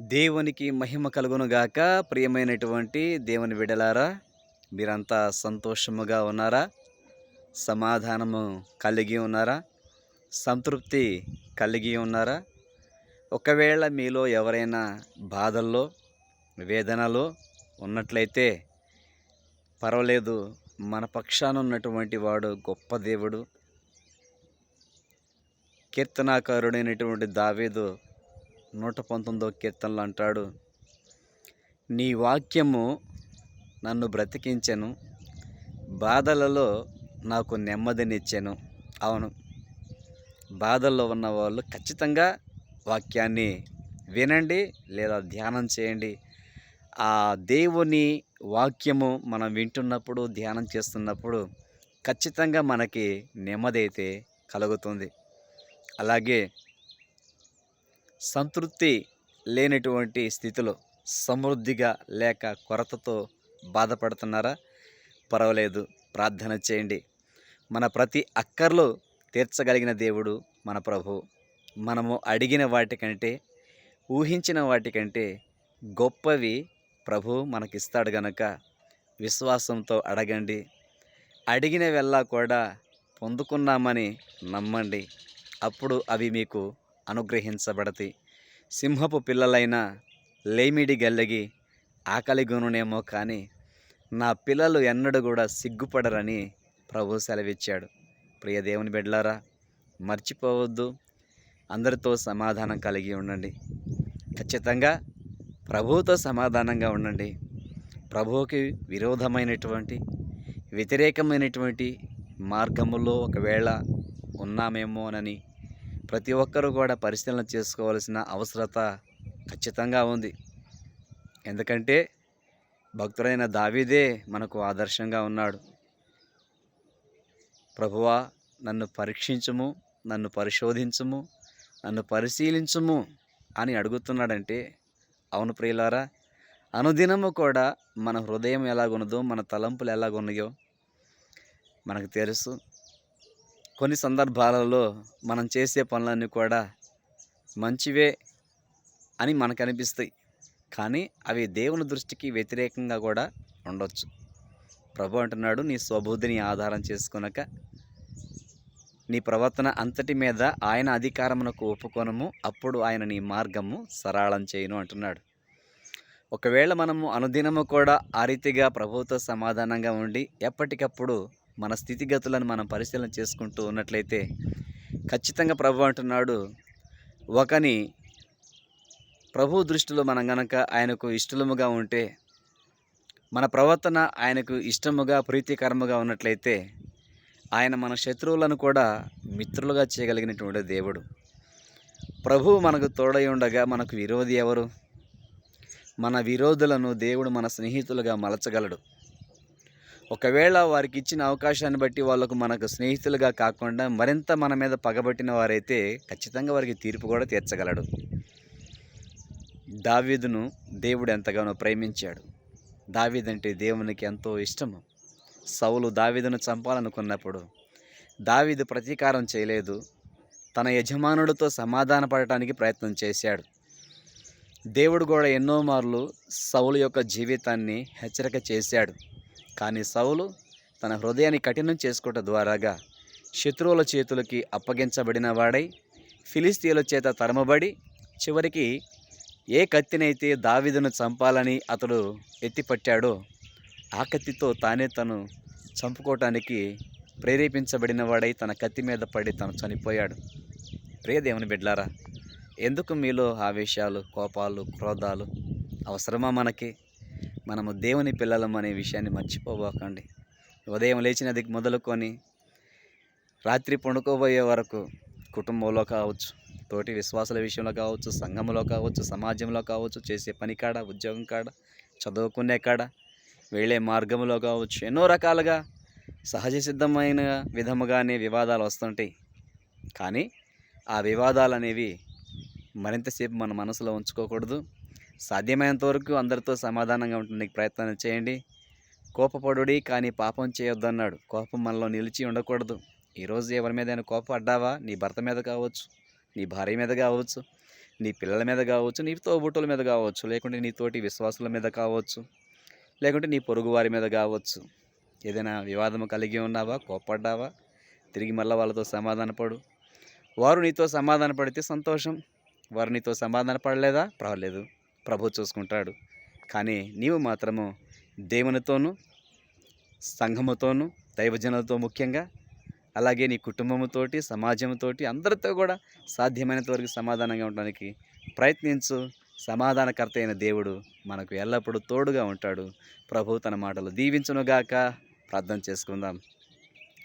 దేవునికి మహిమ కలుగునుగాక ప్రియమైనటువంటి దేవుని విడలారా మీరంతా సంతోషముగా ఉన్నారా? సమాధానము కలిగి ఉన్నారా? సంతృప్తి కలిగి ఉన్నారా? ఒకవేళ మీలో ఎవరైనా బాధల్లో వేదనలో ఉన్నట్లయితే పర్వాలేదు మన పక్షాన ఉన్నటువంటి వాడు గొప్ప దేవుడు. కీర్తనాకారుడైనటువంటి దావేదు నూట పంతొమ్మిదో కీర్తనలు అంటాడు నీ వాక్యము నన్ను బ్రతికించెను బాధలలో నాకు నెమ్మదినిచ్చాను. అవును బాధల్లో ఉన్న వాళ్ళు ఖచ్చితంగా వాక్యాన్ని వినండి లేదా ధ్యానం చేయండి. ఆ దేవుని వాక్యము మనం వింటున్నప్పుడు ధ్యానం చేస్తున్నప్పుడు ఖచ్చితంగా మనకి నెమ్మది అయితే కలుగుతుంది. అలాగే సంతృప్తి లేనటువంటి స్థితిలో సమృద్ధిగా లేక కొరతతో బాధపడుతున్నారా? పర్వాలేదు. ప్రార్థన చేయండి. మన ప్రతి అక్కర్లు తీర్చగలిగిన దేవుడు మన ప్రభు. మనము అడిగిన వాటికంటే ఊహించిన వాటికంటే గొప్పవి ప్రభు మనకిస్తాడు గనక విశ్వాసంతో అడగండి. అడిగిన వెళ్ళా కూడా పొందుకున్నామని నమ్మండి. అప్పుడు అవి మీకు అనుగ్రహించబడతాయి సింహపు పిల్లలైన లేమిడి గల్లగి ఆకలిగోనునేమో కానీ నా పిల్లలు ఎన్నడూ కూడా సిగ్గుపడరని ప్రభు సెలవిచ్చాడు. ప్రియ దేవుని బిడ్డలారా మర్చిపోవద్దు. అందరితో సమాధానం కలిగి ఉండండి. ఖచ్చితంగా ప్రభువుతో సమాధానంగా ఉండండి. ప్రభువుకి విరోధమైనటువంటి వ్యతిరేకమైనటువంటి మార్గములో ఒకవేళ ఉన్నామేమోనని ప్రతి ఒక్కరూ కూడా పరిశీలన చేసుకోవాల్సిన అవసరత ఖచ్చితంగా ఉంది. ఎందుకంటే భక్తుడైన దావీదే మనకు ఆదర్శంగా ఉన్నాడు. ప్రభువా నన్ను పరీక్షించుము నన్ను పరిశోధించుము నన్ను పరిశీలించుము అని అడుగుతున్నాడంటే అవును ప్రియులారా అనుదినము కూడా మన హృదయం ఎలాగున్నదో మన తలంపులు ఎలాగున్నాయో మనకు తెలుసు. కొన్ని సందర్భాలలో మనం చేసే పనులన్నీ కూడా మంచివే అని మనకు అనిపిస్తాయి కానీ అవి దేవుని దృష్టికి వ్యతిరేకంగా కూడా ఉండొచ్చు. ప్రభు అంటున్నాడు నీ స్వబుద్ధిని ఆధారం చేసుకునక నీ ప్రవర్తన అంతటి మీద ఆయన అధికారమునకు ఒప్పుకొనము అప్పుడు ఆయన నీ మార్గము సరళం చేయను అంటున్నాడు. ఒకవేళ మనము అనుదినము కూడా ఆ రీతిగా ప్రభువుతో సమాధానంగా ఉండి ఎప్పటికప్పుడు మన స్థితిగతులను మనం పరిశీలన చేసుకుంటూ ఉన్నట్లయితే ఖచ్చితంగా ప్రభు అంటున్నాడు ఒకని ప్రభు దృష్టిలో మనం గనక ఆయనకు ఇష్టముగా ఉంటే మన ప్రవర్తన ఆయనకు ఇష్టముగా ప్రీతికరముగా ఉన్నట్లయితే ఆయన మన శత్రువులను కూడా మిత్రులుగా చేయగలిగినటువంటి దేవుడు. ప్రభు మనకు తోడై ఉండగా మనకు విరోధి ఎవరు? మన విరోధులను దేవుడు మన స్నేహితులుగా మలచగలడు. ఒకవేళ వారికి ఇచ్చిన అవకాశాన్ని బట్టి వాళ్ళకు మనకు స్నేహితులుగా కాకుండా మరింత మన మీద పగబట్టిన వారైతే ఖచ్చితంగా వారికి తీర్పు కూడా తీర్చగలడు. దావీదును దేవుడు ఎంతగానో ప్రేమించాడు. దావీదంటే దేవునికి ఎంతో ఇష్టము. సౌలు దావీదును చంపాలనుకున్నప్పుడు దావీదు ప్రతీకారం చేయలేదు. తన యజమానుడితో సమాధాన పడటానికి ప్రయత్నం చేశాడు. దేవుడు కూడా ఎన్నో మార్లు సౌలు యొక్క జీవితాన్ని హెచ్చరిక చేశాడు. కానీ సౌలు తన హృదయాన్ని కఠినం చేసుకోవటం ద్వారాగా శత్రువుల చేతులకి అప్పగించబడిన వాడై ఫిలిస్తీన్ల చేత తరమబడి చివరికి ఏ కత్తినైతే దావిదును చంపాలని అతడు ఎత్తిపట్టాడో ఆ కత్తితో తానే తను చంపుకోవటానికి ప్రేరేపించబడిన వాడై తన కత్తి మీద పడి తను చనిపోయాడు. ప్రియదేవుని బిడ్లారా ఎందుకు మీలో ఆవేశాలు కోపాలు క్రోధాలు అవసరమా మనకి? మనము దేవుని పిల్లలం అనే విషయాన్ని మర్చిపోబోకండి. ఉదయం లేచినది మొదలుకొని రాత్రి పండుకోబోయే వరకు కుటుంబంలో కావచ్చు తోటి విశ్వాసాల విషయంలో కావచ్చు సంఘంలో కావచ్చు సమాజంలో కావచ్చు చేసే పని కాడ ఉద్యోగం కాడ చదువుకునే కాడ వెళ్ళే మార్గంలో కావచ్చు ఎన్నో రకాలుగా సహజ సిద్ధమైన విధముగానే వివాదాలు వస్తుంటాయి. కానీ ఆ వివాదాలు అనేవి మరింతసేపు మన మనసులో ఉంచుకోకూడదు. సాధ్యమైనంత వరకు అందరితో సమాధానంగా ఉండడానికి ప్రయత్నం చేయండి. కోపపడుడి కానీ పాపం చేయొద్దు అన్నాడు కోపం మనలో నిలిచి ఉండకూడదు. ఈరోజు ఎవరి మీదైనా కోపపడ్డావా? నీ భర్త మీద కావచ్చు నీ భార్య మీద కావచ్చు నీ పిల్లల మీద కావచ్చు నీ తోబుట్టుల మీద కావచ్చు లేకుంటే నీ తోటి విశ్వాసుల మీద కావచ్చు లేకుంటే నీ పొరుగు వారి మీద కావచ్చు. ఏదైనా వివాదం కలిగి ఉన్నావా? కోపడ్డావా తిరిగి మళ్ళీ వాళ్ళతో సమాధానపడు వారు నీతో సమాధాన పడితే సంతోషం. వారు నీతో సమాధాన పడలేదా? పర్వాలేదు. ప్రభు చూసుకుంటాడు. కానీ నీవు మాత్రము దేవునితోనూ సంఘముతోనూ దైవజనులతో ముఖ్యంగా అలాగే నీ కుటుంబముతోటి సమాజంతోటి అందరితో కూడా సాధ్యమైనంత వరకు సమాధానంగా ఉండడానికి ప్రయత్నించు. సమాధానకర్త అయిన దేవుడు మనకు ఎల్లప్పుడూ తోడుగా ఉంటాడు. ప్రభు తన మాటలు దీవించునుగాక ప్రార్థన చేసుకుందాం.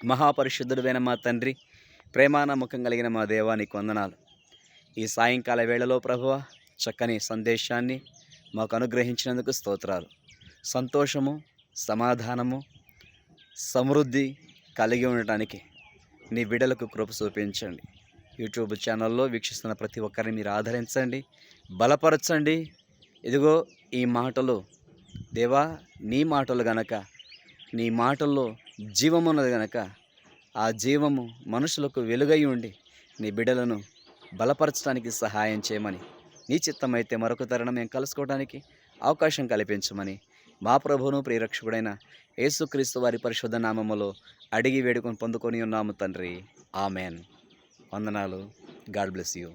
మహాపరిశుద్ధుడైన మా తండ్రి ప్రేమానమ్మకం కలిగిన మా దేవా నీకు వందనాలు. ఈ సాయంకాల వేళలో ప్రభువ చక్కని సందేశాన్ని మాకు అనుగ్రహించినందుకు స్తోత్రాలు. సంతోషము సమాధానము సమృద్ధి కలిగి ఉండటానికి నీ బిడ్డలకు కృప చూపించండి. యూట్యూబ్ ఛానల్లో వీక్షిస్తున్న ప్రతి ఒక్కరిని మీరు ఆదరించండి బలపరచండి. ఇదిగో ఈ మాటలు. దేవా నీ మాటలు గనక నీ మాటల్లో జీవమున్నది గనక ఆ జీవము మనుషులకు వెలుగై ఉండి నీ బిడ్డలను బలపరచడానికి సహాయం చేయమని నీ చిత్తమైతే మరొక తరుణం మేము కలుసుకోవడానికి అవకాశం కల్పించమని మా ప్రభువును ప్రియరక్షకుడైన యేసుక్రీస్తు వారి పరిశుద్ధ నామములో అడిగి వేడుకొని పొందుకొని ఉన్నాము తండ్రి. ఆమెన్. వందనాలు. God bless you.